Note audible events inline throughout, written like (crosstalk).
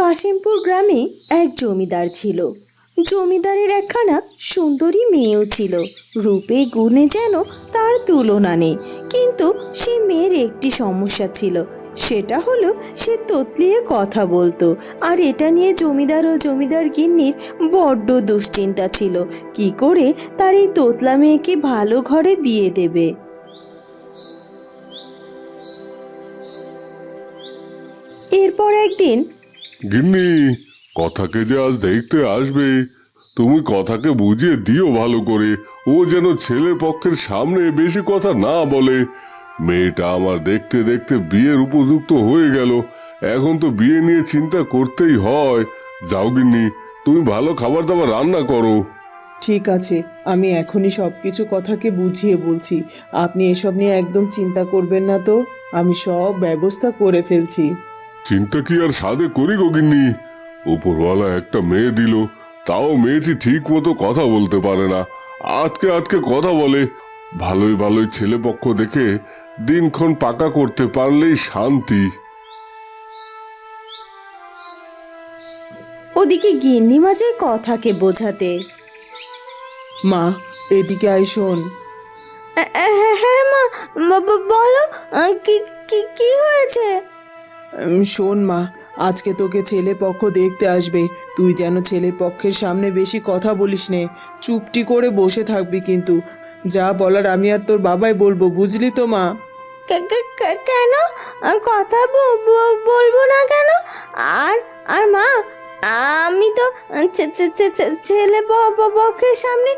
কাশিমপুর গ্রামে এক জমিদার ছিল। জমিদারের একখানা সুন্দরী মেয়েও ছিল। রূপে গুণে যেন তার তুলনা নেই, কিন্তু সে মেয়ের একটি সমস্যা ছিল। সেটা হলো, সে তোতলিয়ে কথা বলতো, আর এটা নিয়ে জমিদার ও জমিদার গিন্নির বড্ড দুশ্চিন্তা ছিল। কি করে তার এই তোতলা মেয়েকে ভালো ঘরে বিয়ে দেবে? এরপর একদিন গিন্নি, কথাকে যে আজ দেখতে আসবে, তুমি কথাকে বুঝিয়ে দিও ভালো করে। ও যেন ছেলের পক্ষের সামনে বেশি কথা না বলে। মেয়েটা আমার দেখতে দেখতে বিয়ের উপযুক্ত হয়ে গেল। এখন তো বিয়ে নিয়ে চিন্তা করতেই হয়। যাও গিন্নি, তুমি ভালো খাবার দাবার রান্না করো। ঠিক আছে, আমি এখনই সব কিছু কথাকে বুঝিয়ে বলছি। আপনি এসব নিয়ে একদম চিন্তা করবেন না তো। আমি সব ব্যবস্থা করে ফেলছি। চিন্তা কি আর সাদে করি গো গিন্নি? উপরওয়ালা একটা মেয়ে দিল তাও মেয়েটি ঠিক মতো কথা বলতে পারে না। আটকে আটকে কথা বলে। ভালোই ভালোই ছেলে পক্ষ দেখে দিনক্ষণ পাকা করতে পারলেই শান্তি। ওদিকে গিন্নি মাঝে কথাকে বোঝাতে। মা এদিকে আয় শোন। হ্যাঁ মা বলো কি কি কি হয়েছে? শোন মা, আজকে তোকে ছেলে পক্ষ দেখতে আসবে। তুই যেন ছেলে পক্ষের সামনে বেশি কথা বলিস নে। চুপটি করে বসে থাকবি কিন্তু। যা বলার আমি আর তোর বাবাই বলব, বুঝলি তো মা? কেন? কথা বলব না কেন? আর আর মা আমি তো ছেলে পক্ষের সামনে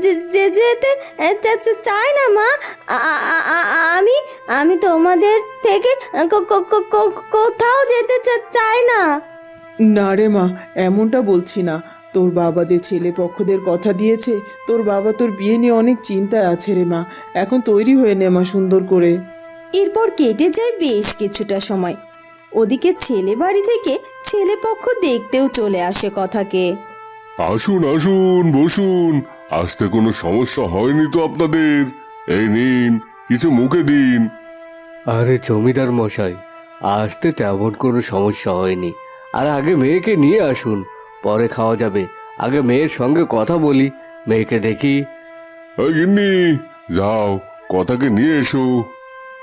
যে- যে- যেতে চাই না মা। আমি আমি তোমাদের থেকে কো- কো- কো- কো- কোথাও যেতে চা- চাই না। না রে মা এমনটা বলছি না। তোর বাবা যে ছেলে পক্ষদের কথা দিয়েছে তোর বাবা তোর বিয়ে নিয়ে অনেক চিন্তায় আছে রে মা। এখন তৈরি হয়ে নে মা সুন্দর করে। এরপর কেটে যায় বেশ কিছুটা সময়। ওদিকে ছেলে বাড়ি থেকে ছেলে পক্ষ দেখতেও চলে আসে কথাকে। আসুন আসুন বসুন। আসতে কোনো সমস্যা হয়নি তো আপনাদের? এই নিন কিছু মুখে দিন। আরে জমিদার মশাই আসতে তেমন কোনো সমস্যা হয়নি। আর আগে মেয়েকে নিয়ে আসুন পরে খাওয়া যাবে। আগে মেয়ের সঙ্গে কথা বলি মেয়েকে দেখি। গিন্নি যাও কথাকে নিয়ে এসো।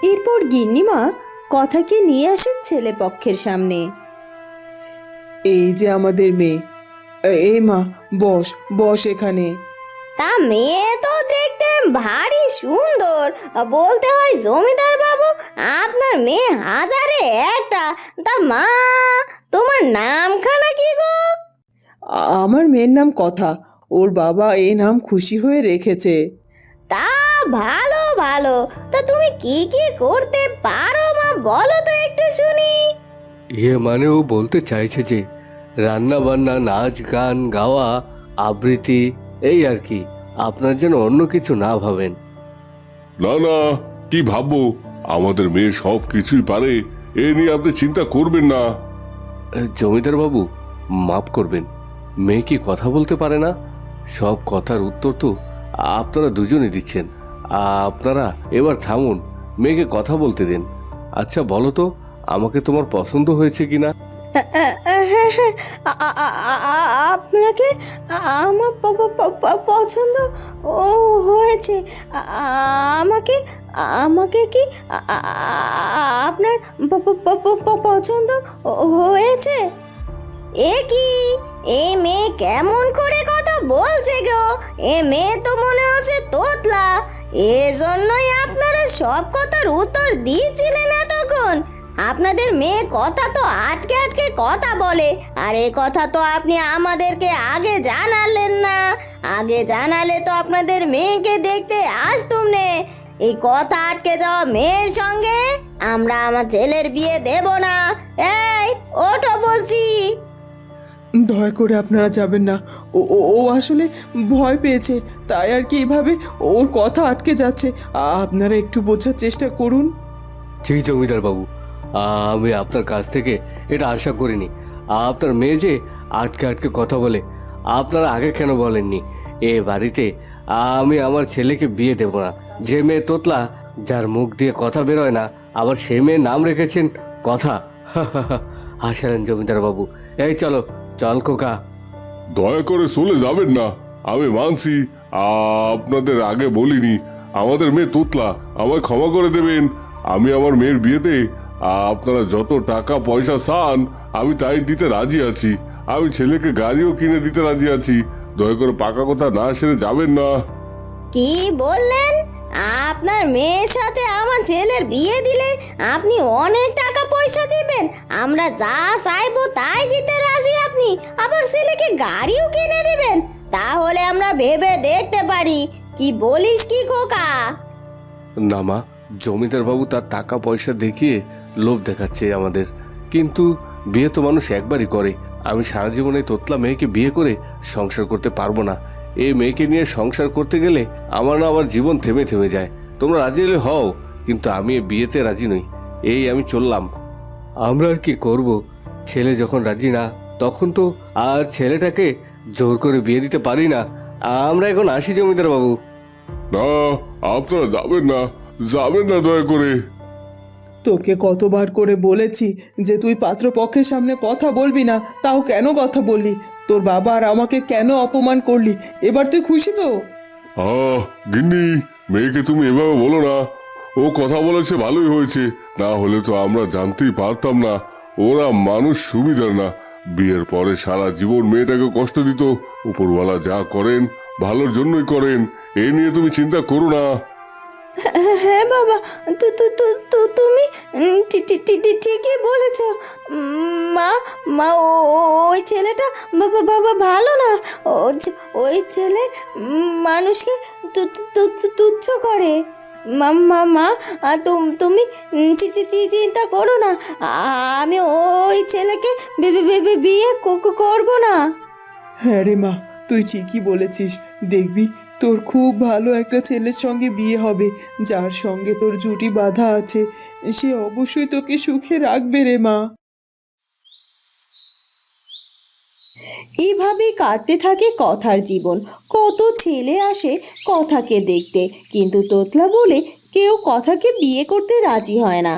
এরপর গিন্নিমা কথাকে নিয়ে আসে ছেলে পক্ষের সামনে। এই যে আমাদের মেয়ে। এ- এই মা বস বস এখানে। তা মেয়ে তো দেখতে ভারী সুন্দর। বলতে হয় জমিদার বাবু আপনার মেয়ে হাজারে একটা। তা মা তোমার নামখানা কি গো? আমার মেয়ের নাম কথা। ওর বাবা এই নাম খুশি হয়ে রেখেছে। তা ভালো ভালো। তা তুমি কি কি করতে পারো মা? বলো তো একটু শুনি। ইয়ে মানে ও বলতে চাইছে যে রান্না বান্না নাচ গান গাওয়া আবৃত্তি এই আর কি। আপনার যেন অন্য কিছু না ভাবেন। না না কি ভাববো? আমাদের মেয়ে সব কিছুই পারে। এ নিয়ে আপনি চিন্তা করবেন না। জমিদার বাবু মাফ করবেন। মেয়ে কি কথা বলতে পারে না? সব কথার উত্তর তো আপনারা দুজনে দিচ্ছেন। আপনারা এবার থামুন, মেয়েকে কথা বলতে দিন। আচ্ছা বলো তো, আমাকে তোমার পছন্দ হয়েছে হ্যাঁ হ্যাঁ আ- আ- আপনাকে আমার পছন্দ ও হয়েছে। আমাকে আমাকে কি আপনার পছন্দ হয়েছে? এ কি? এই মেয়ে কেমন করে কথা বলছে গো? এ মেয়ে তো মনে হচ্ছে তোতলা। এজন্যই আপনারা সব কথার উত্তর দিয়েছিলেন এতক্ষণ। আপনাদের মেয়ে কথা তো আটকে আটকে কথা বলে, আর এ কথা তো আপনি আমাদেরকে আগে জানালেন না। আগে জানালে তো আপনাদের মেয়েকে দেখতে আসতুম নে। এই কথা আটকে যাওয়া মেয়ের সঙ্গে আমরা আমার ছেলের বিয়ে দেব না। এই, ওঠো বলছি। দয়া করে আপনারা যাবেন না। ও, ও- আসলে ভয় পেয়েছে, তাই আর কি এভাবে ওর কথা আটকে যাচ্ছে। আপনারা একটু বোঝার চেষ্টা করুন। জি জমিদার বাবু আমি আপনার কাছ থেকে এটা আশা করিনি। আপনার মেয়ে যে আটকে আটকে কথা বলে, আপনারা আগে কেন বলেননি? এ বাড়িতে আমি আমার ছেলেকে বিয়ে দেব না। যে মেয়ে তোতলা, যার মুখ দিয়ে কথা বেরোয় না, আবার সে মেয়ের নাম রেখেছেন কথা। হাসালেন জমিদার বাবু। এই চলো চল খোকা। দয়া করে চলে যাবেন না। আমি মানছি আপনাদের আগে বলিনি। আমাদের মেয়ে তোতলা আমায় ক্ষমা করে দেবেন। আমি আমার মেয়ের বিয়েতে আপনারা যত টাকা পয়সা চান আমি তাই দিতে রাজি আছি। আমি ছেলেকে গাড়িও কিনে দিতে রাজি আছি। দয়া করে পাকা কথা না সেরে যাবেন না। কি বললেন? আপনার মেয়ের সাথে আমার ছেলের বিয়ে দিলে আপনি অনেক টাকা পয়সা দিবেন। আমরা যা চাইব তাই দিতে রাজি আপনি। আবার ছেলেকে গাড়িও কিনে দিবেন। তাহলে আমরা ভেবে দেখতে পারি। কি বলিস কি খোকা? না মা, জমিদার বাবু তার টাকা পয়সা দেখিয়ে লোভ দেখাচ্ছে আমাদের। কিন্তু বিয়ে তো মানুষ একবারই করে। আমি সারা জীবনে তোতলা মেয়েকে বিয়ে করে সংসার করতে পারব না। এই মেয়েকে নিয়ে সংসার করতে গেলে আমার না আমার জীবন থেমে থেমে যায়। তোমরা রাজি হলে হও কিন্তু আমি বিয়েতে রাজি নই। এই আমি চললাম। আমরা আর কি করব? ছেলে যখন রাজি না তখন তো আর ছেলেটাকে জোর করে বিয়ে দিতে পারি না। আমরা এখন আসি জমিদার বাবু। না আপনারা যাবেন না। যাবেন না দয়া করে। তোকে কতবার করে বলেছি যে তুই পাত্রপক্ষের সামনে কথা বলবি না তাও কেন কথা বললি? তোর বাবা আর আমাকে কেন অপমান করলি? এবার তুই খুশি তো? আহ গিন্নি মেয়েকে তুমি এভাবে বলো না। ও কথা বলেছে ভালোই হয়েছে। না হলে তো আমরা জানতেই পারতাম না। ওরা মানুষ সুবিধার না। বিয়ের পরে সারা জীবন মেয়েটাকে কষ্ট দিত। উপরওয়ালা যা করেন ভালোর জন্যই করেন। এ নিয়ে তুমি চিন্তা করো না। (laughs) বাবা তুমি? ঠিকই বলেছ। মা মা ওই ছেলেটা বাবা বাবা ভালো না। ওই ছেলে মানুষকে তুচ্ছ করে। মা মা তুমি চিন্তা করো না। আমি ওই ছেলেকে বিয়ে করব না। হ্যাঁ রে মা, তুই ঠিকই বলেছিস। দেখবি তোর খুব ভালো একটা ছেলের সঙ্গে বিয়ে হবে, যার সঙ্গে তোর জুটি বাঁধা আছে। সে অবশ্যই তোকে সুখে রাখবে রে মা। এভাবে কাটতে থাকে কথার জীবন। কত ছেলে আসে কথাকে দেখতে, কিন্তু তোতলা বলে কেউ কথাকে বিয়ে করতে রাজি হয় না।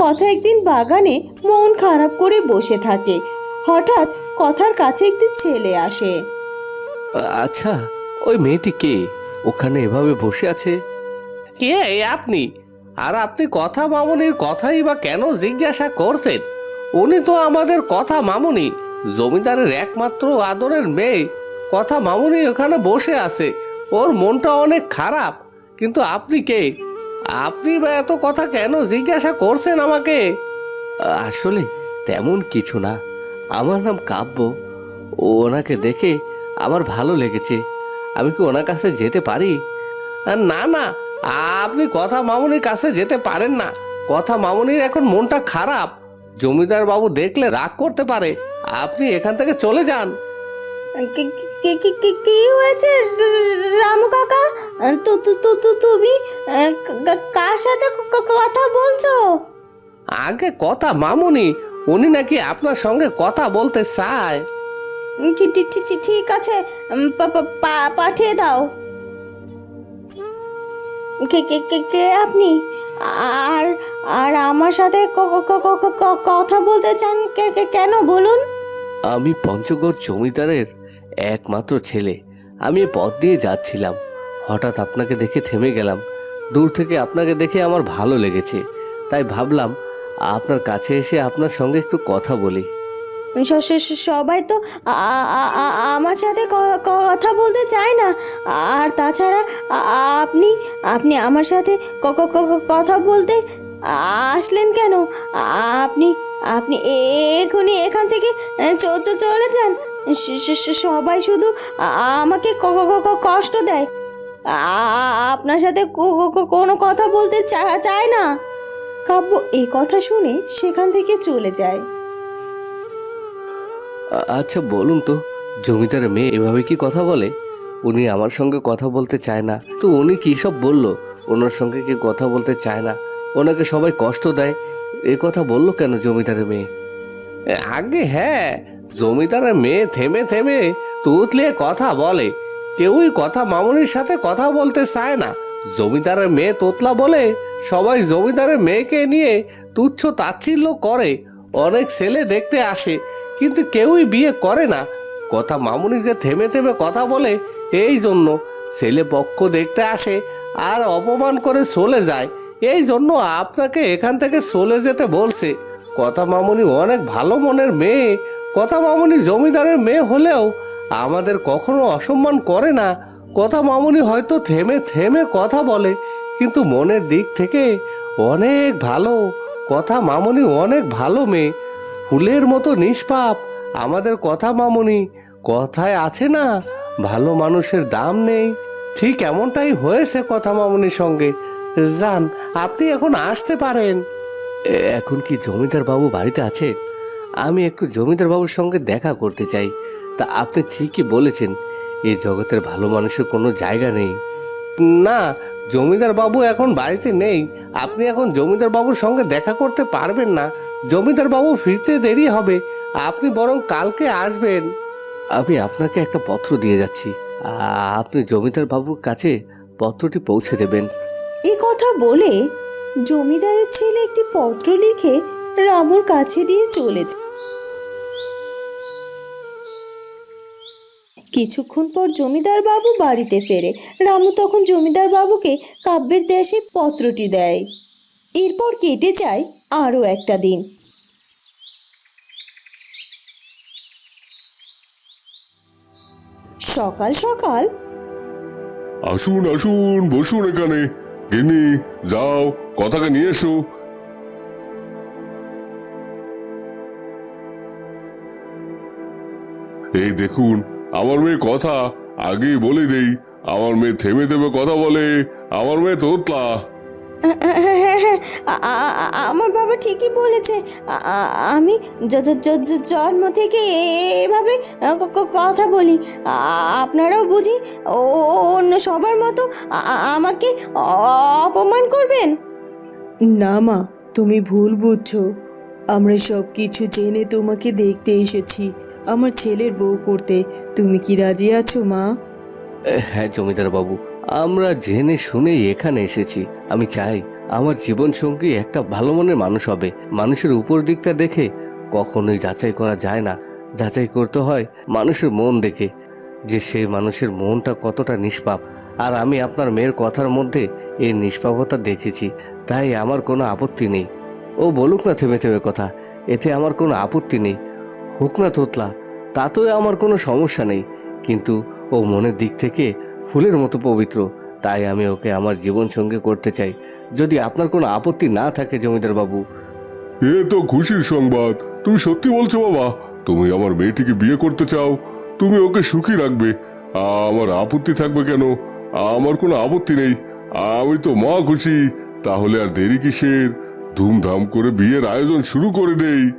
কথা একদিন বাগানে মন খারাপ করে বসে থাকে। হঠাৎ কথার কাছে একটি ছেলে আসে। আচ্ছা ওই মেয়েটি কে? ওখানে এভাবে বসে আছে? কে আপনি? আর আপনি কথা মামনির কথাই বা কেন জিজ্ঞাসা করছেন? উনি তো আমাদের কথা মামুনি, জমিদারের একমাত্র আদরের মেয়ে। কথা মামুনি ওখানে বসে আছে, ওর মনটা অনেক খারাপ। কিন্তু আপনি কে? আপনি বা এত কথা কেন জিজ্ঞাসা করছেন আমাকে? আসলে তেমন কিছু না। আমার নাম কাব্য। ওনাকে দেখে আমার ভালো লেগেছে। আমি কি ওনার কাছে যেতে পারি? না না আপনি কথা মামুনির কাছে যেতে পারেন না। কথা মামুনির এখন মনটা খারাপ। জমিদার বাবু দেখলে রাগ করতে পারে। আপনি এখান থেকে চলে যান। কি- কি- কি- কি- কি হয়েছে রামু কাকা? তু তু তুমি কার সাথে কথা বলছো? আগে কথা মামুনি উনি নাকি আপনার সঙ্গে কথা বলতে চায়? ঠিক আছে। উম, পা- পা- পা- পাঠিয়ে দাও। কে কে কে কে আপনি? আর আর আমার সাথে ক- ক- ক- ক- ক- কথা বলতে চান কে- কে- কেন বলুন? আমি পঞ্চগড় জমিদারের একমাত্র ছেলে। আমি পথ দিয়ে যাচ্ছিলাম। হঠাৎ আপনাকে দেখে থেমে গেলাম। দূর থেকে আপনাকে দেখে আমার ভালো লেগেছে। তাই ভাবলাম আপনার কাছে এসে আপনার সঙ্গে একটু কথা বলি। সবাই তো আমার সাথে ক- কথা বলতে চায় না। আর তাছাড়া আপনি আপনি আমার সাথে ক- ক- কথা বলতে আসলেন কেন? আপনি আপনি এখনই এখান থেকে চলে যান। সবাই শুধু আমাকে ক- ক- কষ্ট দেয়। আপনার সাথে কো- কোনো কথা বলতে চা- চায় না। কাব্য এই কথা শুনে সেখান থেকে চলে যায়। আচ্ছা বলুন তো জমিদারের মেয়ে এভাবে কি কথা বলে? উনি আমার সঙ্গে কথা বলতে চায় না। তো উনি কী সব বলল? ওনার সঙ্গে কি কথা বলতে চায় না? ওনাকে সবাই কষ্ট দেয়। এ কথা বলল কেন জমিদারের মেয়ে? আগে হ্যাঁ জমিদারের মেয়ে থেমে থেমে তুতলিয়ে কথা বলে। কেউই কথা মামুনির সাথে কথা বলতে চায় না। জমিদারের মেয়ে তোতলা বলে সবাই জমিদারের মেয়েকে নিয়ে তুচ্ছ তাচ্ছিল্য করে। অনেক ছেলে দেখতে আসে, কিন্তু কেউই বিয়ে করে না। কথা মামুনি যে থেমে থেমে কথা বলে, এই জন্য ছেলে পক্ষ দেখতে আসে আর অপমান করে চলে যায়। এই জন্য আপনাকে এখান থেকে চলে যেতে বলছে। কথা মামুনি অনেক ভালো মনের মেয়ে। কথা মামুনি জমিদারের মেয়ে হলেও আমাদের কখনো অসম্মান করে না। কথা মামুনি হয়তো থেমে থেমে কথা বলে, কিন্তু মনের দিক থেকে অনেক ভালো। কথা মামুনি অনেক ভালো মেয়ে। ফুলের মতো নিষ্পাপ। আমাদের কথা মামুনি, কথায় আছে না, ভালো মানুষের দাম নেই। ঠিক এমনটাই হয়েছে কথা মামুনির সঙ্গে। যান, আপনি এখন আসতে পারেন। এখন কি জমিদার বাবু বাড়িতে আছে? আমি একটু জমিদার বাবুর সঙ্গে দেখা করতে চাই। তা আপনি ঠিকই বলেছেন। এই জগতের ভালো মানুষের কোনো জায়গা নেই। না, জমিদার বাবু এখন বাড়িতে নেই। আপনি এখন জমিদার বাবুর সঙ্গে দেখা করতে পারবেন না। জমিদার বাবু ফিরতে দেরি হবে। আপনি বরং কালকে আসবেন। আমি আপনাকে একটা পত্র দিয়ে যাচ্ছি। আপনি জমিদার বাবুর কাছে পত্রটি পৌঁছে দেবেন। এ কথা বলে জমিদারের ছেলে একটি পত্র লিখে রামুর কাছে দিয়ে চলে যায়। কিছুক্ষণ পর জমিদার বাবু বাড়িতে ফেরে। রামু তখন জমিদার বাবুকে কাব্যের দেশে পত্রটি দেয়। এরপর কেটে যায় আরও একটা দিন। সকাল সকাল। আসুন আসুন, বসুন এখানে। গিনি যাও, কথাকে নিয়ে এসো। এই দেখুন আমার মেয়ে কথা আগেই বলে দেই। আমার মেয়ে থেমে থেমে কথা বলে আমার মেয়ে তোতলা। আমার বাবা ঠিকই বলেছে। আমি জন্ম থেকে এভাবে ক- ক- কথা বলি। আপনারাও বুঝি ও- অন্য সবার মতো আমাকে অপমান করবেন? না মা তুমি ভুল বুঝছ। আমরা সব কিছু জেনে তোমাকে দেখতে এসেছি। আমার ছেলের বউ করতে। তুমি কি রাজি আছো, মা? হ্যাঁ জমিদার বাবু আমরা জেনে শুনেই এখানে এসেছি। আমি চাই আমার জীবন সঙ্গী একটা ভালো মনের মানুষ হবে। মানুষের উপর দিকটা দেখে কখনোই যাচাই করা যায় না। যাচাই করতে হয় মানুষের মন দেখে, যে সেই মানুষের মনটা কতটা নিষ্পাপ। আর আমি আপনার মেয়ের কথার মধ্যে এই নিষ্পাপতা দেখেছি, তাই আমার কোনো আপত্তি নেই। ও বলুক না থেমে থেমে কথা, এতে আমার কোনো আপত্তি নেই। হোক না তোতলা, তাতেও আমার কোনো সমস্যা নেই। কিন্তু ও মনের দিক থেকে ফুলের মতো পবিত্র, তাই আমি ওকে আমার জীবন সঙ্গে করতে চাই। যদি আপনার কোনো আপত্তি না থাকে জমিদার বাবু। এ তো খুশির সংবাদ। তুমি সত্যি বলছো বাবা, তুমি আমার মেয়েটিকে বিয়ে করতে চাও, তুমি ওকে সুখী রাখবে। আমার আপত্তি থাকবে কেন? আমার কোনো আপত্তি নেই। আমি তো মা খুশি। তাহলে আর দেরি কিসের? ধুমধাম করে বিয়ের আয়োজন শুরু করে দেই।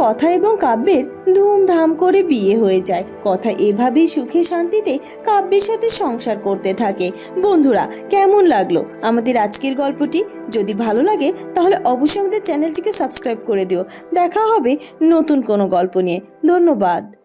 কথা এবং কাব্যের ধুমধাম করে বিয়ে হয়ে যায়। কথা এভাবেই সুখে শান্তিতে কাব্যের সাথে সংসার করতে থাকে। বন্ধুরা, কেমন লাগল আমাদের আজকের গল্পটি? যদি ভালো লাগে, তাহলে অবশ্যই আমাদের চ্যানেলটিকে সাবস্ক্রাইব করে দিও। দেখা হবে নতুন কোনো গল্প নিয়ে। ধন্যবাদ।